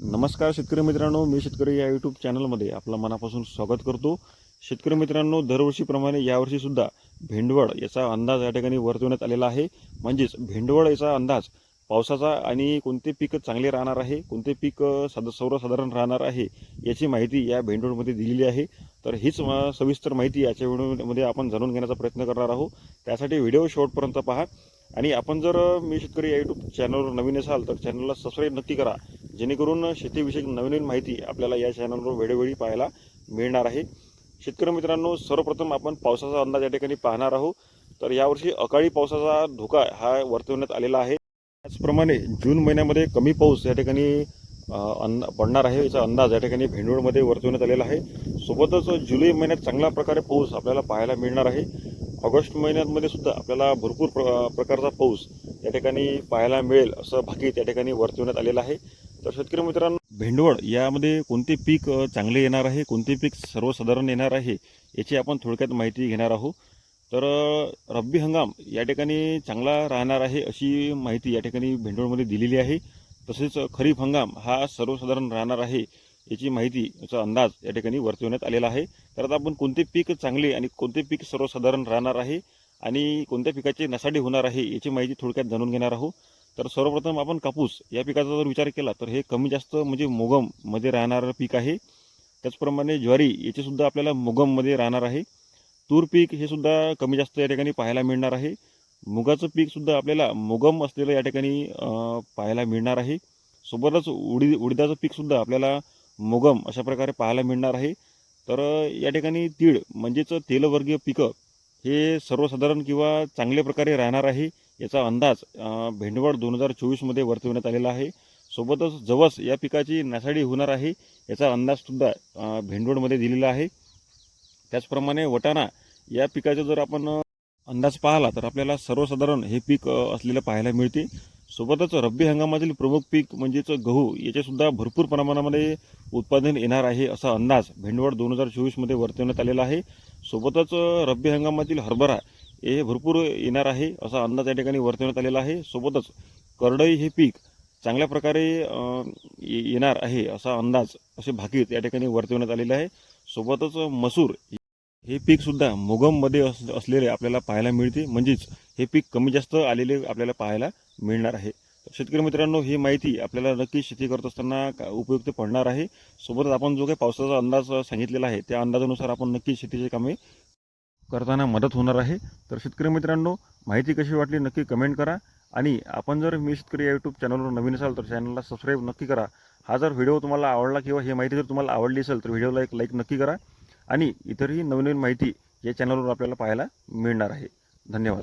नमस्कार शेतकरी मित्रांनो मी शेतकरी या यूट्यूब चॅनलमध्ये आपलं मनापासून स्वागत करतो. शेतकरी मित्रांनो दरवर्षीप्रमाणे यावर्षी सुद्धा भेंडवळ याचा अंदाज या ठिकाणी वर्तवण्यात आलेला आहे. म्हणजेच भेंडवळ याचा अंदाज पावसाचा आणि कोणते पीक चांगले राहणार आहे कोणते पीक सद साध सर्वसाधारण राहणार आहे याची माहिती या भेंडवळमध्ये दिलेली आहे. तर हीच सविस्तर माहिती याच्या व्हिडिओमध्ये आपण जाणून घेण्याचा प्रयत्न करणार आहोत. त्यासाठी व्हिडिओ शेवटपर्यंत पहा. आणि आपण जर मी शेतकरी या यूट्यूब चॅनलवर नवीन असाल तर चॅनलला सबस्क्राईब नक्की करा. जेणेकरून शेतीविषयक नवीन नवीन माहिती आपल्याला या चॅनलवर वेळोवेळी पाहायला मिळणार आहे. शेतकरी मित्रांनो सर्वप्रथम आपण पावसाचा अंदाज या ठिकाणी पाहणार आहोत. तर यावर्षी अकाळी पावसाचा धोका हा वर्तवण्यात आलेला आहे. त्याचप्रमाणे जून महिन्यामध्ये कमी पाऊस या ठिकाणी अंदा पडणार आहे. याचा अंदाज या ठिकाणी भेंडूळमध्ये वर्तवण्यात आलेला आहे. सोबतच जुलै महिन्यात चांगल्या प्रकारे पाऊस आपल्याला पाहायला मिळणार आहे. ऑगस्ट महिन्यामध्ये सुद्धा आपल्याला भरपूर प्र प्रकारचा पाऊस या ठिकाणी पाहायला मिळेल असं भाकीत या ठिकाणी वर्तवण्यात आलेलं आहे. तर शेतकरी मित्रांनो भेंडवळ यामध्ये कोणते पीक चांगले येणार आहे कोणते पीक सर्वसाधारण येणार आहे याची आपण थोडक्यात माहिती घेणार आहोत. तर रब्बी हंगाम या ठिकाणी चांगला राहणार आहे अशी माहिती या ठिकाणी भेंडवळमध्ये दिलेली आहे. तसेच खरीप हंगाम हा सर्वसाधारण राहणार आहे याची माहिती याचा अंदाज या ठिकाणी वर्तवण्यात आलेला आहे. तर आता आपण कोणते पीक चांगले आणि कोणते पीक सर्वसाधारण राहणार आहे आणि कोणत्या पिकाची नसाडी होणार आहे याची माहिती थोडक्यात जाणून घेणार आहोत. तर सर्वप्रथम आपण कापूस या पिकाचा जर विचार केला तर हे कमी जास्त म्हणजे मोगममध्ये राहणारं पीक आहे. त्याचप्रमाणे ज्वारी याचेसुद्धा आपल्याला मोगममध्ये राहणार आहे. तूर पीक हे सुद्धा कमी जास्त या ठिकाणी पाहायला मिळणार आहे. मुगाचं पीकसुद्धा आपल्याला मोगम असलेलं या ठिकाणी पाहायला मिळणार आहे. सोबतच उडी उडीदाचं पीकसुद्धा आपल्याला मोगम अशा प्रकारे पाहायला मिळणार आहे. तर या ठिकाणी तीळ म्हणजेच तेलवर्गीय पिकं हे सर्वसाधारण किंवा चांगल्या प्रकारे राहणार आहे. याचा अंदाज भेंडवड भेंडवळ दोन हजार चोवीसमध्ये वर्तवण्यात आलेला आहे. सोबतच जवस या पिकाची नासाडी होणार आहे याचा अंदाजसुद्धा भेंडवळमध्ये दिलेला आहे. त्याचप्रमाणे वटाणा या पिकाचा जर आपण अंदाज पाहिला तर आपल्याला सर्वसाधारण हे पीक असलेलं पाहायला मिळते. सोबतच रब्बी हंगामातील प्रमुख पीक म्हणजेच गहू याचेसुद्धा भरपूर प्रमाणामध्ये उत्पादन येणार आहे असा अंदाज भेंडवळ दोन हजार चोवीसमध्ये वर्तवण्यात आलेला आहे. सोबतच रब्बी हंगामातील हरभरा हे भरपूर येणार आहे असा अंदाज या ठिकाणी वर्तवण्यात आलेला आहे. सोबतच करडई हे पीक चांगल्या प्रकारे येणार आहे असा अंदाज असे भाकीत या ठिकाणी वर्तवण्यात आलेले आहे. सोबतच मसूर हे पीकसुद्धा मोगममध्ये अस असलेले आपल्याला पाहायला मिळते. म्हणजेच हे पीक कमी जास्त आलेले आपल्याला पाहायला मिळणार आहे. शेतकरी मित्रांनो ही माहिती आपल्याला नक्की शेती करत असताना का- उपयुक्त पडणार आहे. सोबतच आपण जो काही पावसाचा अंदाज सांगितलेला आहे त्या अंदाजानुसार आपण नक्की शेतीचे कामे करताना मदत होणार आहे. तर शेतकरी मित्रांनो माहिती कशी वाटली नक्की कमेंट करा. आणि आपण जर मी शेतकरी या यूट्यूब चॅनलवर नवीन असाल तर चॅनलला सबस्क्राईब नक्की करा. हा जर व्हिडिओ तुम्हाला आवडला किंवा ही माहिती जर तुम्हाला आवडली असेल तर व्हिडिओला एक लाईक नक्की करा. आणि इतरही नवनवीन माहिती या चॅनलवर आपल्याला पाहायला मिळणार आहे. धन्यवाद.